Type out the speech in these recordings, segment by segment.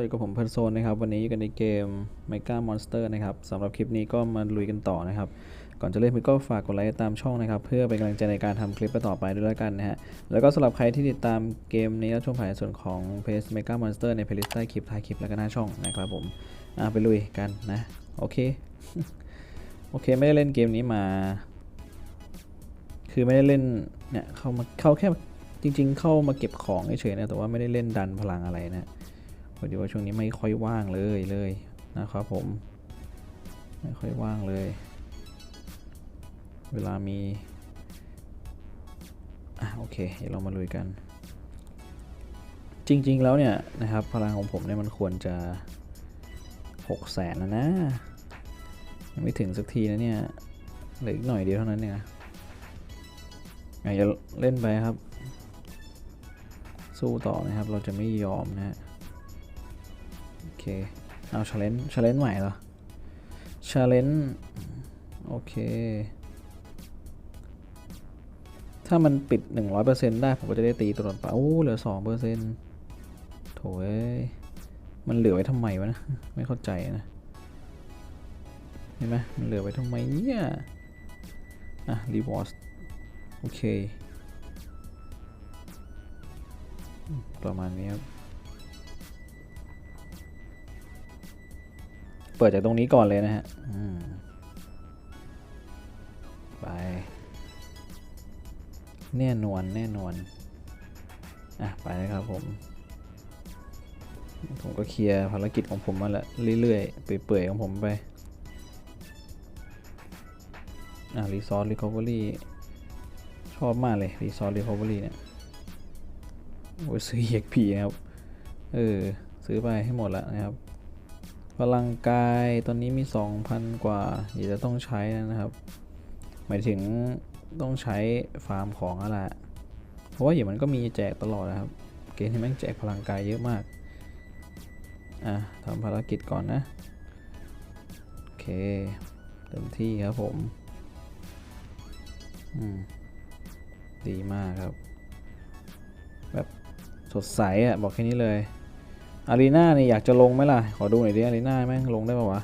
ก็อยู่กับผมเพ r ร์โซนนะครับ วันนี้อยู่กันในเกม Mega Monster นะครับสำหรับคลิปนี้ก็มาลุยกันต่อนะครับ ก่อนจะเล่นก็ฝากกดไลค์ตามช่องนะครับ เพื่อเป็นกำลังใจในการทำคลิปต่อไปด้วยแล้วกันนะฮะ แล้วก็สำหรับใครที่ติดตามเกมนี้และชมผ่านส่วนของเพจ Mega Monster ในเพลย์ลิสต์ใต้คลิปท้ายคลิปแล้วก็หน้าช่องนะครับผมไปลุยกันนะ โอเค โอเคไม่ได้เล่นเกมนี้มา คือไม่ได้เล่นเนี่ยเข้ามาเข้าแค่จริง ๆ เข้ามาเก็บของเฉยๆนะแต่ว่าไม่ได้เล่นดันพลังอะไรนะ พอดีว่าช่วงนี้ไม่ค่อยว่างเลยเลยนะครับผม ไม่ค่อยว่างเลย เวลามีอะโอเค เดี๋ยวเรามาลุยกัน จริง ๆ แล้วเนี่ยนะครับ พลังของผมเนี่ยมันควรจะ6 0แสนแล้วนะ ยังไม่ถึงสักทีนะเนี่ยเหลืออีกหน่อยเดียวเท่านั้นเนี่ยอยากจะเล่นไปครับ สู้ต่อนะครับ เราจะไม่ยอมนะฮะ เค เอาชาเลนจ์ชาเลนจ์ใหม่เหรอชาเลนจ์โอเค ถ้ามันปิด 100%ได้ ผมก็จะได้ตีตัวต่อไปโอ้เหลือ 2%โถเอ้ยมันเหลือไว้ทำไมวะนะ ไม่เข้าใจนะ เห็นไหมมันเหลือไว้ทำไมเนี่ย อะ รีวอร์สโอเค ประมาณนี้ครับ เปิดจากตรงนี้ก่อนเลยนะฮะไป แน่นวนแน่นวนอะ ไปเลยครับผม ผมก็เคลียร์ภารกิจของผมมาละเรื่อยๆ เปื่อยๆ ของผมไป อะรีซอสรีคอเวอรี่ชอบมากเลยรีซอสรีคอเวอรี่เนี่ย โอ้ยซื้อ EXP นะครับ เออ ซื้อไปให้หมดแล้วนะครับ พลังกายตอนนี้มี 2,000 กว่าเดี๋ยวจะต้องใช้นะครับ หมายถึงต้องใช้ฟาร์มของอะไรเพราะว่าอย่างมันก็มีแจกตลอดนะครับ เกมที่แม่งแจกพลังกายเยอะมาก อะทำภารกิจก่อนนะ โอเค เต็มที่ครับผม อืม ดีมากครับ แบบสดใสอะ บอกแค่นี้เลย อารีนาเนี่ยอยากจะลงไหมล่ะ ขอดูหน่อยดิอารีนาแม่งลงได้ป่าวะ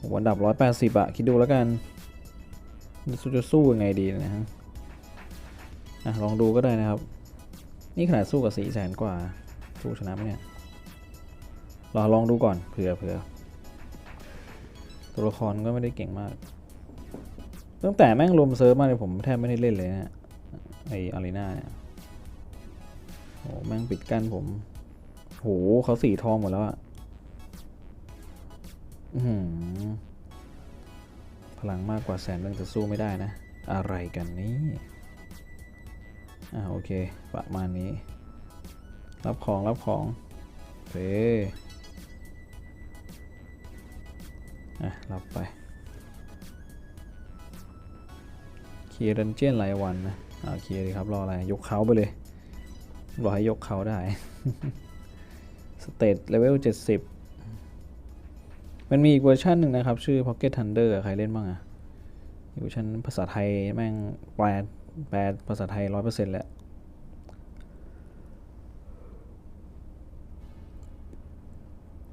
ผมอันดับ180อะคิดดูแล้วกันสู้จะสู้ยังไงดีนะฮะอะลองดูก็ได้นะครับ นี่ขนาดสู้กับสี่แสนกว่า สู้ชนะไหมเนี่ยรอลองดูก่อนเผื่อเผื่อตัวละครก็ไม่ได้เก่งมาก ตั้งแต่แม่งรวมเซิร์ฟมาเลยผมแทบไม่ได้เล่นเลยนะไออารีนาเนี่ยโอ้แม่งปิดกั้นผม โหเขาสีทองหมดแล้วอะพลังมากกว่าแสนเรื่องจะสู้ไม่ได้นะ อะไรกันนี่อ่าโอเค ประมาณนี้ รับของ รับของเคอะ รับไปเคลียร์ดันเจียนรายวันนะอ่าเคลียร์ดีครับ รออะไร ยกเขาไปเลย รอให้ยกเขาได้ เตตเลเวล 70 มันมีอีกเวอร์ชันหนึ่งนะครับ ชื่อ Pocket Thunder อะใครเล่นบ้างอะอีกเวอร์ชันภาษาไทยแม่งแปลแปลภาษาไทย 100%แหละ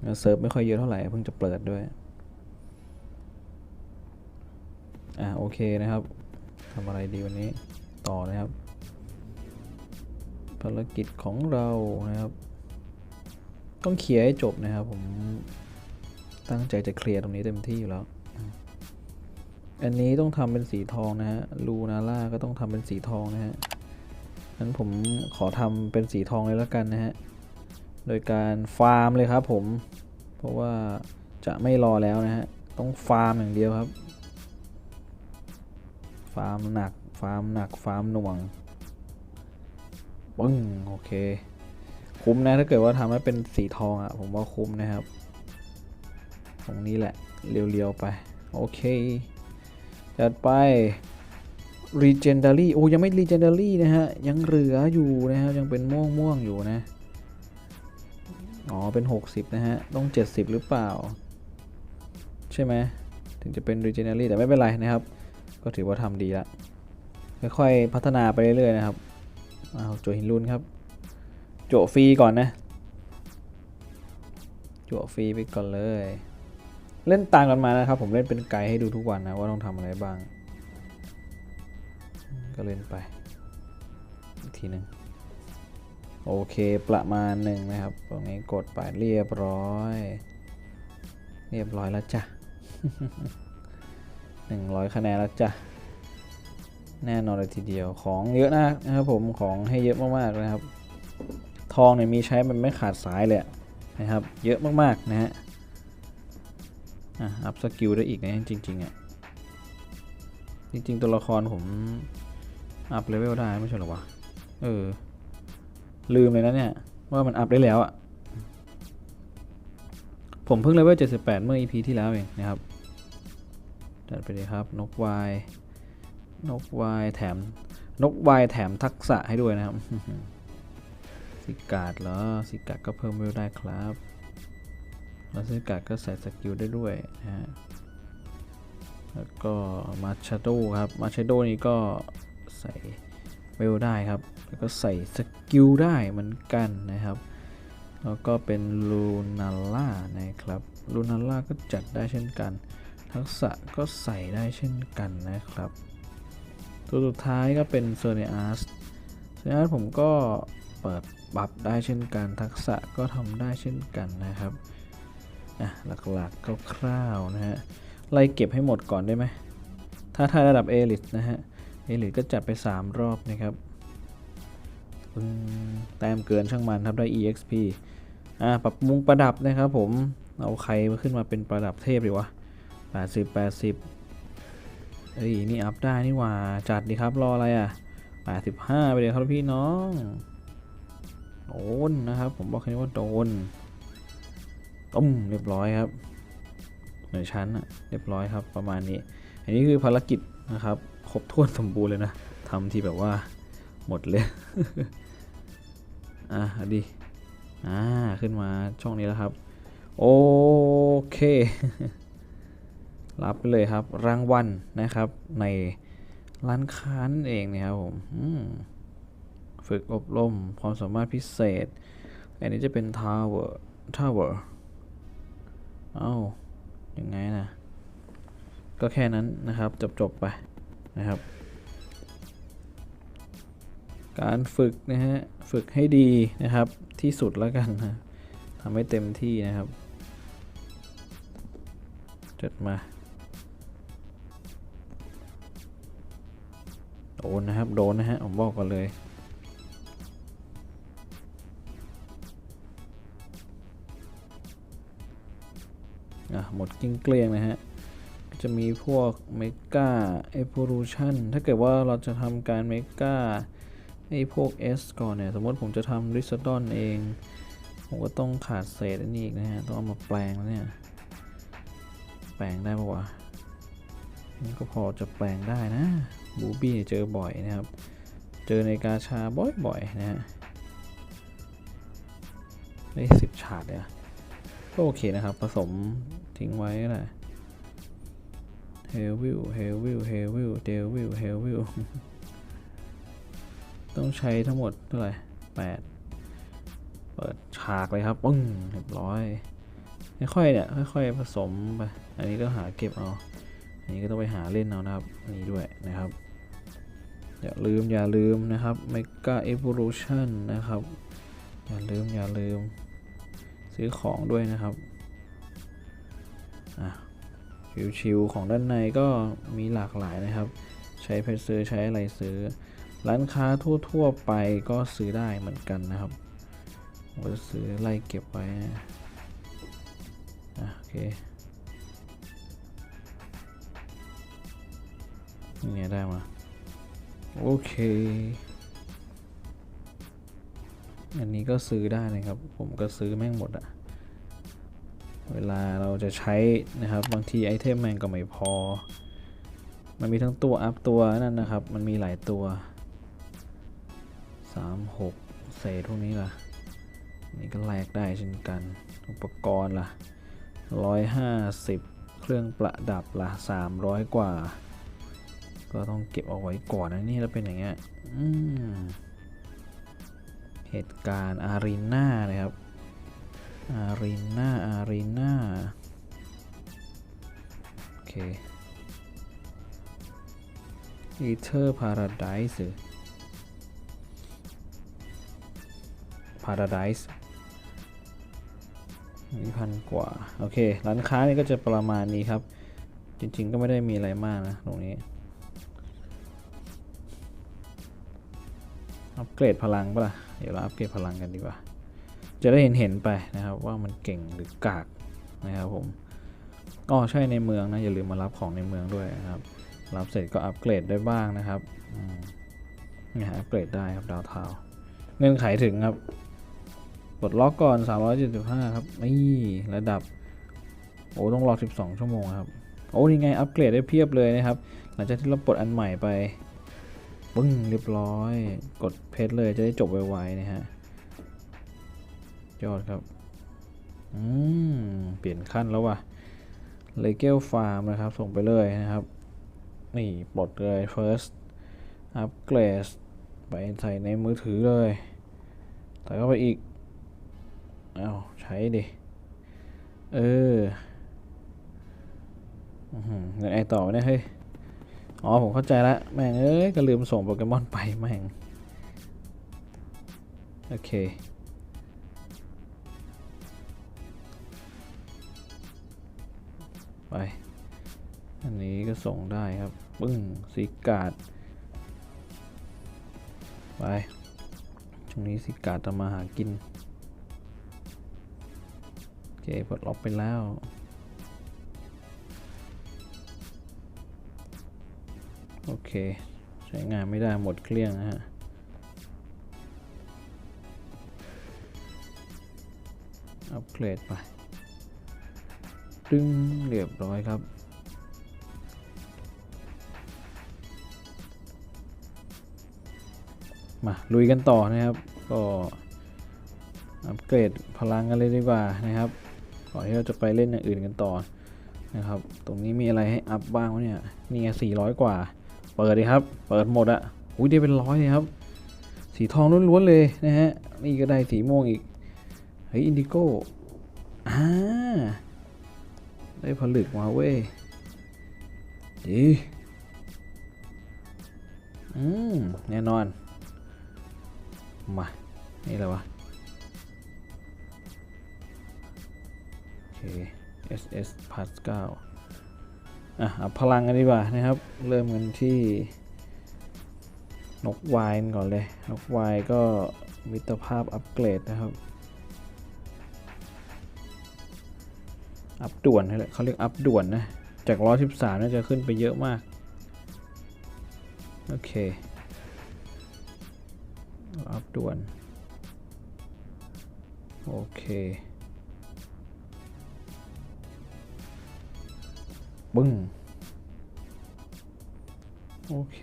แล้วเซิร์ฟไม่ค่อยเยอะเท่าไหร่ เพิ่งจะเปิดด้วย อะโอเคนะครับทำอะไรดีวันนี้ต่อนะครับ ภารกิจของเรานะครับ ต้องเคลียร์ให้จบนะครับ ผมตั้งใจจะเคลียร์ตรงนี้เต็มที่อยู่แล้ว อันนี้ต้องทำเป็นสีทองนะฮะลูนาร่าก็ต้องทำเป็นสีทองนะฮะนั้นผมขอทำเป็นสีทองเลยแล้วกันนะฮะ โดยการฟาร์มเลยครับผม เพราะว่าจะไม่รอแล้วนะฮะ ต้องฟาร์มอย่างเดียวครับ ฟาร์มหนัก ฟาร์มหนัก ฟาร์มหน่วงปึ้งโอเค คุ้มนะ ถ้าเกิดว่าทำให้เป็นสีทองอะ่ะ ผมว่าคุ้มนะครับ ตรงนี้แหละ เรียวๆไป โอเค จัดไป Legendary โอ้ยังไม่ Legendary นะฮะ ยังเหลืออยู่นะครับ ยังเป็นม่วงม่วงๆอยู่นะ อ๋อ เป็น 60 นะฮะ ต้อง 70 หรือเปล่า ใช่ไหม ถึงจะเป็น Legendary แต่ไม่เป็นไรนะครับ ก็ถือว่าทำดีละค่อยๆพัฒนาไปเรื่อยๆนะครับ เอาโจหินรุนครับ โจฟรีก่อนนะจั่วฟรีไปก่อนเลย เล่นตามกันมานะครับ ผมเล่นเป็นไกด์ให้ดูทุกวันนะว่าต้องทำอะไรบ้าง ก็เล่นไป อีกทีหนึ่งโอเคประมาณหนึ่งนะครับตรงนี้กดไปเรียบร้อย เรียบร้อยแล้วจ้ะหนึ่งร้อยคะแนนแล้วจ้ะแน่นอนเลยทีเดียวของเยอะนะนะครับผมของให้เยอะมากๆนะครับ องเนี่ยมีใช้มันไม่ขาดสายเลยนะครับ เยอะมากๆนะฮะอะอัพสกิลได้อีกนะจริงๆอะจริง ๆ ตัวละครผมอัพเลเวลได้ไม่ใช่หรอวะเออ ลืมเลยนะเนี่ย ว่ามันอัพได้แล้วอะ ผมเพิ่งเลเวล 78 เมื่อ EP ที่แล้วเองนะครับ จัดไปเลยครับ นกวาย นกวายแถม นกวายแถมทักษะให้ด้วยนะครับ สิกาดเหรอสิกาดก็เพิ่มเวลได้ครับแล้วสิกาดก็ใส่สกิลได้ด้วยนะฮะแล้วก็มาชาโดครับมาชาโดนี่ก็ใส่เวลได้ครับ แล้วก็ใส่สกิลได้เหมือนกันนะครับ แล้วก็เป็นลูนาล่านะครับลูนาล่าก็จัดได้เช่นกัน ทักษะก็ใส่ได้เช่นกันนะครับ ตัวสุดท้ายก็เป็นเซอร์เนอาร์สเซอร์เนอาร์สผมก็ เปิดบัฟได้เช่นกันทักษะก็ทำได้เช่นกันนะครับอะหลักๆก็คร่าวๆนะฮะไล่เก็บให้หมดก่อนได้ไหมถ้าทายระดับเอลิสนะฮะเอลิสก็จัดไป 3 รอบนะครับอืมแต้มเกินช่างมันครับได้ exp อ่าปรับมุงประดับนะครับผมเอาใครมาขึ้นมาเป็นประดับเทพดีวะ80 80เอ้ยนี่อัพได้นี่ว่าจัดดีครับรออะไรอะ85 ไปเลยครับพี่น้อง โดนนะครับ ผมบอกแค่นี้ว่าโดนต้มเรียบร้อยครับหนึ่งชั้นอะเรียบร้อยครับประมาณนี้ อันนี้คือภารกิจนะครับครบถ้วนสมบูรณ์เลยนะทำที่แบบว่าหมดเลยอะเอดีอ่าขึ้นมาช่องนี้แล้วครับ โอเค รับไปเลยครับรางวัลนะครับในร้านค้านั่นเองนะครับผมอืม ฝึกอบรม ความสามารถพิเศษ อันนี้จะเป็น Tower Tower เอ้ายังไงนะ ก็แค่นั้นนะครับ จบจบไปนะครับ การฝึกนะฮะ ฝึกให้ดีนะครับ ที่สุดแล้วกันนะทำให้เต็มที่นะครับจัดมาโดนนะครับ โดนนะฮะ ผมบอกก่อนเลย หมดเกลี้ยงนะฮะ จะมีพวกเมกาเอ v ว l u ชันถ้าเกิดว่าเราจะทำการเมกาไอพวก S ก่อนเนี่ย สมมติผมจะทำริสดอนเอง ผมก็ต้องขาดเศษอันนี้อีกนะฮะ ต้องเอามาแปลงแล้วเนี่ย แปลงได้ปะวะมันก็พอจะแปลงได้นะ บูบี้เจอบ่อยนะครับ เจอในกาชาบ่อยๆนะฮะได้สิบฉาดเลยอะก็โอเคนะครับ ผสม ทิ้งไว้ก็ได้เฮลวิลเฮลวิลเฮลวิลเดลวิลเฮลวิลต้องใช้ทั้งหมดเท่าไหร่แปดเปิดฉากเลยครับปึ้งเรียบร้อยค่อยๆเนี่ยค่อยๆผสมไปอันนี้ก็หาเก็บเอาอันนี้ก็ต้องไปหาเล่นเอานะครับอันนี้ด้วยนะครับอย่าลืมอย่าลืมนะครับ Mega Evolution นะครับ อย่าลืมอย่าลืม ซื้อของด้วยนะครับ อะชิวของด้านในก็มีหลากหลายนะครับ ใช้เพชรซื้อใช้อะไรซื้อ ร้านค้าทั่วๆไปก็ซื้อได้เหมือนกันนะครับผมจะซื้อไล่เก็บไว้นะอะโอเคนี่ไงได้มา โอเค อันนี้ก็ซื้อได้นะครับ ผมก็ซื้อแม่งหมดอะ เวลาเราจะใช้นะครับ บางทีไอเทมแม่งก็ไม่พอ มันมีทั้งตัวอัพตัวนั่นนะครับ มันมีหลายตัว 3 6 เศษพวกนี้ล่ะ นี่ก็แลกได้เช่นกัน อุปกรณ์ล่ะ 150 เครื่องประดับล่ะ 300 กว่า ก็ต้องเก็บเอาไว้ก่อนนะนี่แล้วเป็นอย่างเงี้ยเหตุการณ์อารีนานะครับ อารีนาอารีนาโอเคอีเทอร์พาราไดส์พาราไดส์นี่พันกว่า โอเค ร้านค้านี่ก็จะประมาณนี้ครับ จริงๆก็ไม่ได้มีอะไรมากนะ ตรงนี้ อัปเกรดพลังปะล่ะ เดี๋ยวเราอัปเกรดพลังกันดีกว่า จะได้เห็นเห็นไปนะครับว่ามันเก่งหรือกากนะครับผมอ๋อใช่ในเมืองนะอย่าลืมมารับของในเมืองด้วยนะครับ รับเสร็จก็อัปเกรดได้บ้างนะครับอืมเนี่ยอัปเกรดได้ครับดาวเทาเงื่อนไขถึงครับปลดล็อกก่อน 375 ครับนี่ระดับ โอ้ต้องรอ 12 ชั่วโมงครับโอ้นี่ไงอัปเกรดได้เพียบเลยนะครับ หลังจากที่เราปลดอันใหม่ไปปึ้งเรียบร้อย กดเพจเลยจะได้จบไวๆนะฮะ ยอดครับ อืม เปลี่ยนขั้นแล้วว่ะเลเกลฟาร์มนะครับ ส่งไปเลยนะครับ นี่ปลดเลย first upgrade ไปใส่ในมือถือเลย ใส่เข้าไปอีก เอาใช้ดิ เออเงินไอต่อเนี่ยเฮ้ย อ๋อ ผมเข้าใจละแม่ง เอ้ย ก็ลืมส่งโปเกมอนไปแม่ง โอเค ไป อันนี้ก็ส่งได้ครับ ปึ้งสีกาด ไป ช่วงนี้สีกาดจะมาหากิน โอเคปลดล็อกไปแล้วโอเค ใช้งานไม่ได้หมดเกลี้ยงนะฮะ อัปเกรดไป ดึงเรียบร้อยครับ มาลุยกันต่อนะครับ ก็อัปเกรดพลังกันเลยดีกว่านะครับก่อนที่เราจะไปเล่นอย่างอื่นกันต่อนะครับ ตรงนี้มีอะไรให้อัพบ้างวะเนี่ยนี่ไง400 กว่า เปิดเลยครับ เปิดหมดอะอุ้ยได้เป็นร้อยเลยครับ สีทองล้วนๆเลยนะฮะ นี่ก็ได้สีม่วงอีก เฮ้ย อินดิโก้ อ่า ได้ผลึกมาเว้ยดีอืมแน่นอน มา นี่แหละวะ โอเค SS พัสเก้าอะเอาพลังกันดีกว่านะครับ เริ่มกันที่นกวายก่อนเลย นกวายก็มิตรภาพอัปเกรดนะครับ อัพด่วนนี่แหละเขาเรียกอัพด่วนนะ จาก113น่าจะขึ้นไปเยอะมาก โอเค อัพด่วน โอเคบึ้งโอเค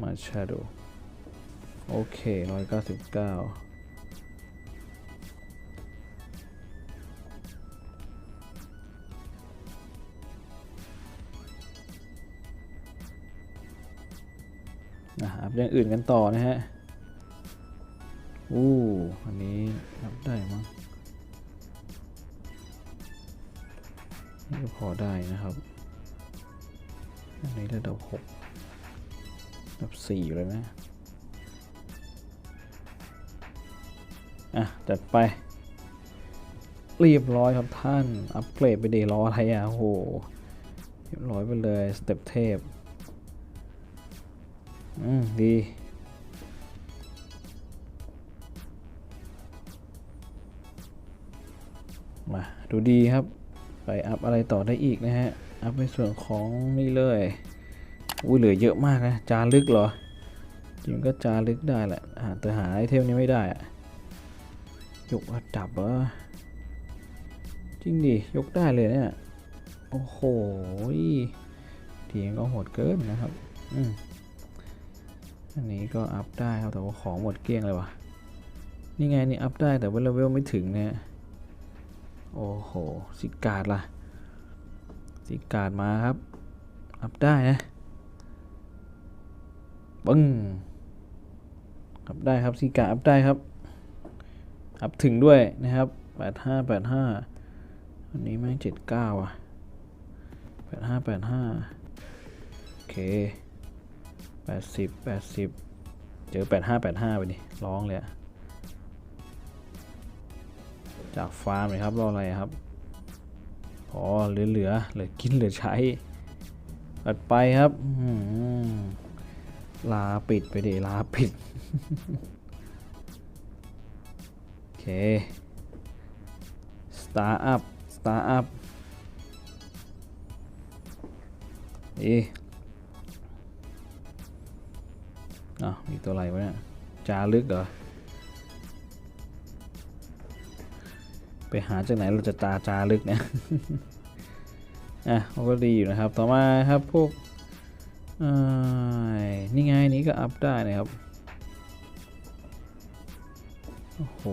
มาชาโดโอเค199นะครับ อย่างอื่นกันต่อนะฮะอู้อันนี้นับได้มั้งนี่ก็พอได้นะครับ อันนี้ระดับหกระดับสี่เลยนะอะ จัดไป เรียบร้อยครับท่าน อัปเกรดไปเดรออะไรอะโหเรียบร้อยไปเลย สเต็ปเทพ อืม ดี มา ดูดีครับ ไปอัพอะไรต่อได้อีกนะฮะ อัพในส่วนของนี่เลย อุ้ยเหลือเยอะมากนะ จารึกเหรอ จริงก็จารึกได้แหละหาแต่หาไอเทมนี้ไม่ได้อะยกระดับเหรอจริงดิ ยกได้เลยเนี่ย โอ้โหทีมก็โหดเกินนะครับ อืม อันนี้ก็อัพได้ครับแต่ว่าของหมดเกลี้ยงเลยวะนี่ไงนี่อัพได้แต่ว่าเลเวลไม่ถึงเนี่ยโอ้โหสิกาดล่ะสิกาดมาครับ อัพได้นะปึ้งอัพได้ครับสิกาอัพได้ครับ อัพถึงด้วยนะครับแปดห้าแปดห้าอันนี้แม่งเจ็ดเก้าอะแปดห้าแปดห้าโอเค แปดสิบแปดสิบเจอแปดห้าแปดห้าไปดิร้องเลยอะจากฟาร์มเลยครับรออะไรครับอ๋อเหลือเหลือเหลือกินเหลือใช้ตัดไปครับลาปิดไปดิลาปิดโอเคสตาร์อัพสตาร์อัพอี อ้าวมีตัวอะไรวะเนี่ยจารึกเหรอ ไปหาจากไหนเราจะตาจารึกเนี่ยอะก็ดีอยู่นะครับ ต่อมาครับพวกนี่ไงนี้ก็อัพได้นะครับ โอ้โห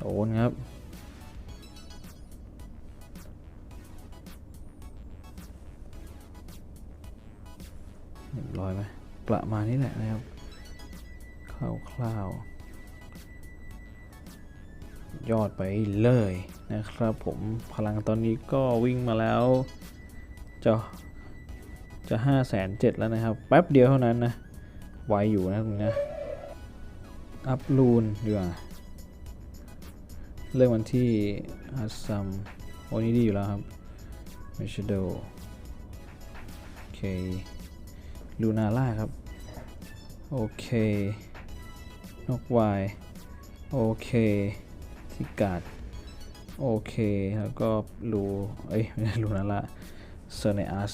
โอนครับ เรียบร้อยไหมประมาณนี้แหละนะครับคร่าวๆยอดไปเลยนะครับผมพลังตอนนี้ก็วิ่งมาแล้วจะจะห้าแสนเจ็ดแล้วนะครับ แป๊บเดียวเท่านั้นนะ ไวอยู่นะตรงนี้นะ อัพลูนดีกว่าเรื่องวันที่ฮัสซัมโอ้นี่ดีอยู่แล้วครับเมชโดโอเค ลูนาร่าครับ โอเคนกวาย โอเคทิกาด โอเค แล้วก็ลูเอ้ย ไม่ใช่ลูนาร่าเซเนอัส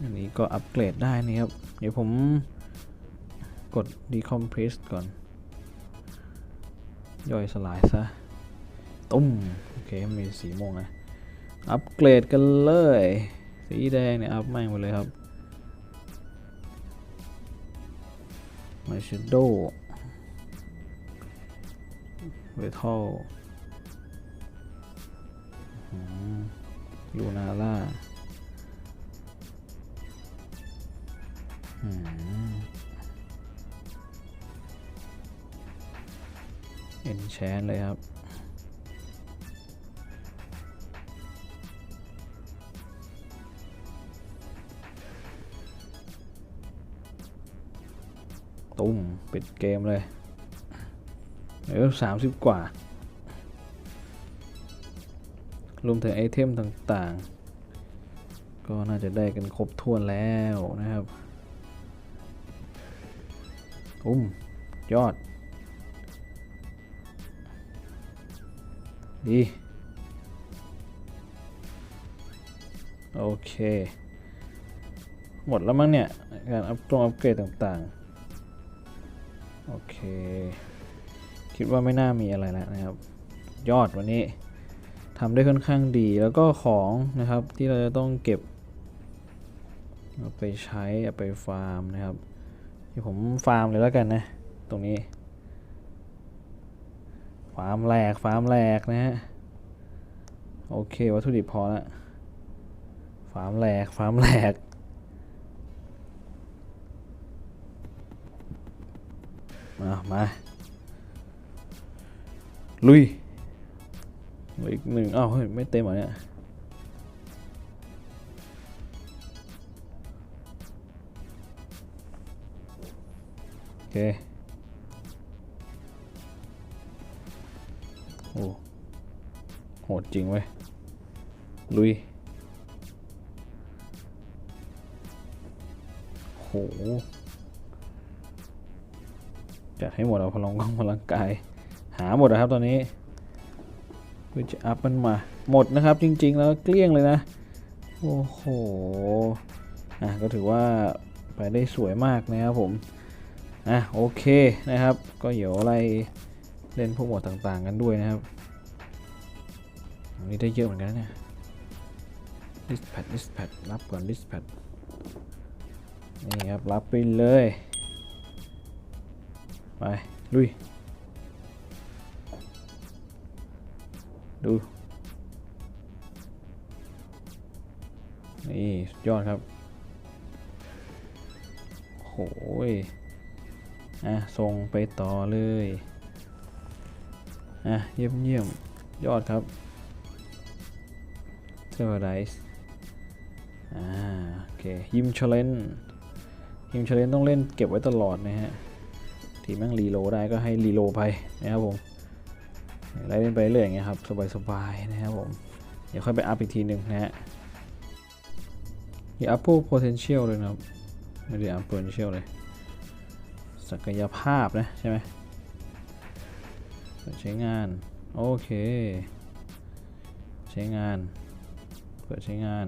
อันนี้ก็อัปเกรดได้นะครับ เดี๋ยวผมกด decompress ก่อน ย่อยสลายซะ ตุ้ม โอเค มีสีม่วงนะ อัปเกรดกันเลย สีแดงเนี่ยอัพแม่งไปเลยครับมาชโดเวทัลลูนาร่าเอ็นแชนเลยครับ ตุ้มปิดเกมเลยเออสามสิบกว่า รวมถึงไอเทมต่างๆ ก็น่าจะได้กันครบถ้วนแล้วนะครับอุ้มยอด ดี โอเค หมดแล้วมั้งเนี่ย การอัพตรงอัพเกรดต่างๆ โอเค คิดว่าไม่น่ามีอะไรแล้วนะครับ ยอดวันนี้ทำได้ค่อนข้างดีแล้วก็ของนะครับที่เราจะต้องเก็บเอาไปใช้เอาไปฟาร์มนะครับเดี๋ยวผมฟาร์มเลยแล้วกันนะ ตรงนี้ ฟาร์มแหลกฟาร์มแหลกนะฮะโอเควัตถุดิบพอละฟาร์มแหลกฟาร์มแหลก มามาลุยอีกหนึ่งอ้าวเฮ้ยไม่เต็มเหรอเนี่ยโอเคโอ้โหดจริงเว้ยลุยโห จัดให้หมดเอาพลังกองพลังกาย หาหมดนะครับตอนนี้เพื่อจะอัพมันมา หมดนะครับจริง ๆ แล้วเกลี้ยงเลยนะ โอ้โหอะก็ถือว่าไปได้สวยมากนะครับผมอะโอเคนะครับ ก็เดี๋ยวอะไรเล่นพวกหมดต่างๆกันด้วยนะครับอันนี้ได้เยอะเหมือนกันนะเนี่ย list pad list pad รับก่อน list pad นี่ครับ รับไปเลย ไปลุย ดู นี่สุดยอดครับโหยอะส่งไปต่อเลย อะ เยี่ยมเยี่ยมยอดครับเทอร์ไดส์อ่า โอเค ยิมเชลเลนยิมเชลเลนต้องเล่นเก็บไว้ตลอดนะฮะ ทีแม่งรีโลได้ก็ให้รีโลไปนะครับผมไล่เล่นไปเรื่อยอย่างเงี้ยครับสบายๆนะครับผม เดี๋ยวค่อยไปอัพอีกทีหนึ่งนะฮะอย่าอัพพวก potential เลยนะครับ ไม่ได้อัพ potential เลย ศักยภาพนะใช่ไหมเปิดใช้งาน โอเค ใช้งาน เปิดใช้งาน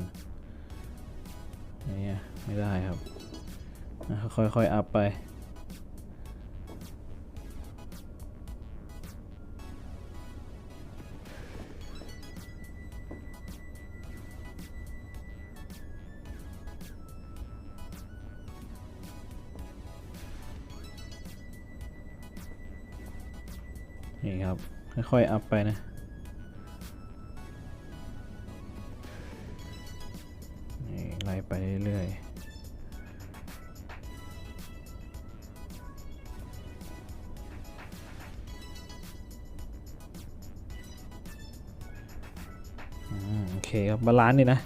นี่ไม่ได้ครับ ค่อยๆอัพไป นี่ครับ ค่อยๆอัพไปนะนี่ไล่ไปเรื่อยๆโอเคครับบาลานซ์นี่นะ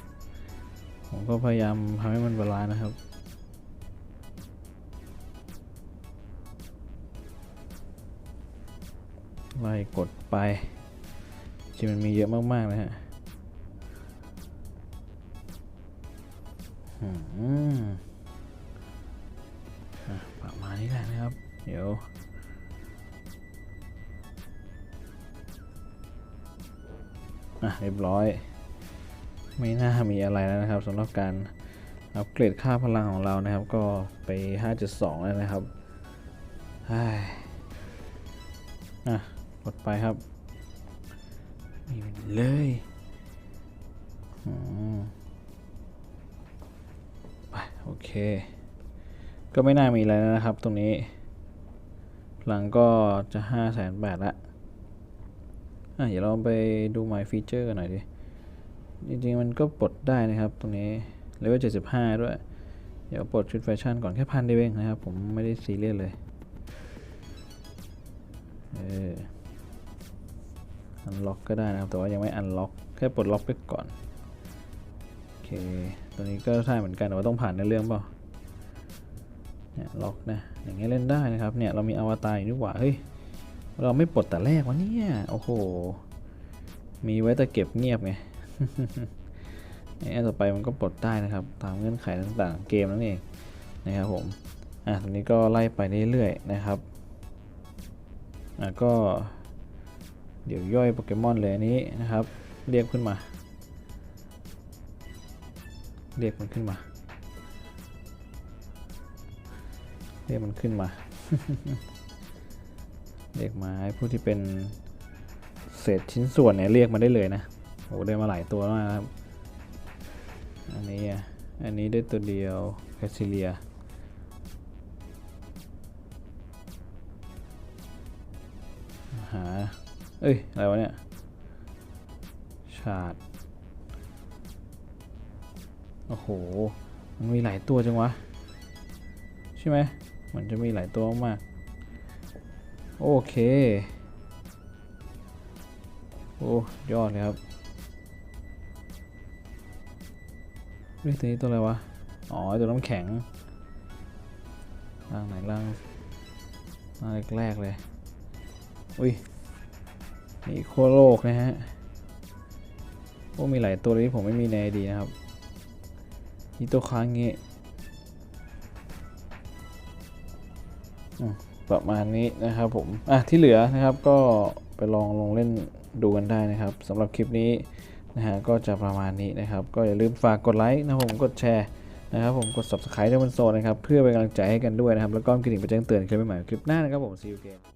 ผมก็พยายามทำให้มันบาลานซ์นะครับ กดไปจริงมันมีเยอะมากๆเลยฮะอืมประมาณนี้แหละนะครับ เดี๋ยวอะเรียบร้อย ไม่น่ามีอะไรแล้วนะครับสำหรับการอัปเกรดค่าพลังของเรานะครับ ก็ไป 5.2 แล้วนะครับเฮ้ยอะ กดไปครับนี่เลยไปโอเค ก็ไม่น่ามีอะไรแล้วนะครับตรงนี้ หลังก็จะ5 0 0 0 0 0บาทละอะเดี๋ยวเราไปดู My Feature กันหน่อยดิ จริงๆ มันก็ปลดได้นะครับตรงนี้เลเวล75 ด้วย เดี๋ยวปลดชุดแฟชั่นก่อนแค่พันเดียวเองนะครับ ผมไม่ได้ซีเรียสเลย เออ อันล็อกก็ได้นะครับ แต่ว่ายังไม่อันล็อก แค่ปลดล็อกไปก่อน โอเค ตัวนี้ก็ใช่เหมือนกัน แต่ว่าต้องผ่านในเรื่องเปล่าเนี่ยล็อกนะ อย่างเงี้ยเล่นได้นะครับ เนี่ยเรามีอวตารอยู่นี่หว่า เฮ้ย เราไม่ปลดแต่แรกวะเนี่ย โอ้โห มีไว้แต่เก็บเงียบไงเนี่ยต่อไปมันก็ปลดได้นะครับ ตามเงื่อนไขต่างๆ เกมนั่นเองนะครับผม อะตรงนี้ก็ไล่ไปเรื่อยๆนะครับ อะก็ เดี๋ยวย่อยโปเกมอนเลยอันนี้นะครับ เรียกขึ้นมา เรียกมันขึ้นมา เรียกมันขึ้นมา เรียกมาให้ผู้ที่เป็นเศษชิ้นส่วนเนี่ยเรียกมาได้เลยนะโอ้ได้มาหลายตัวมากครับ อันนี้อะอันนี้ได้ตัวเดียวแคสซิเลีย เอ้ย อะไรวะเนี่ย ชาดโอ้โห มันมีหลายตัวจังวะ ใช่ไหม มันจะมีหลายตัวมาก โอเค โอ้ยอดเลยครับเฮ้ยตัวนี้ตัวอะไรวะ อ๋อ ตัวน้ำแข็งร่างไหนร่างร่างแรกๆเลย อุ้ย นี่โคโลกนะฮะโอ้มีหลายตัวเลยที่ผมไม่มีในดีนะครับนี่ตัวค้างงี้อืมประมาณนี้นะครับผม อะ ที่เหลือนะครับก็ไปลองลงเล่นดูกันได้นะครับสำหรับคลิปนี้นะฮะก็จะประมาณนี้นะครับ ก็อย่าลืมฝากกดไลค์นะผมกดแชร์นะครับผมกด subscribe ด้วยบนโซนนะครับ เพื่อเป็นกำลังใจให้กันด้วยนะครับ แล้วก็กระดิ่งไปแจ้งเตือนคลิปใหม่คลิปหน้านะครับผม see you again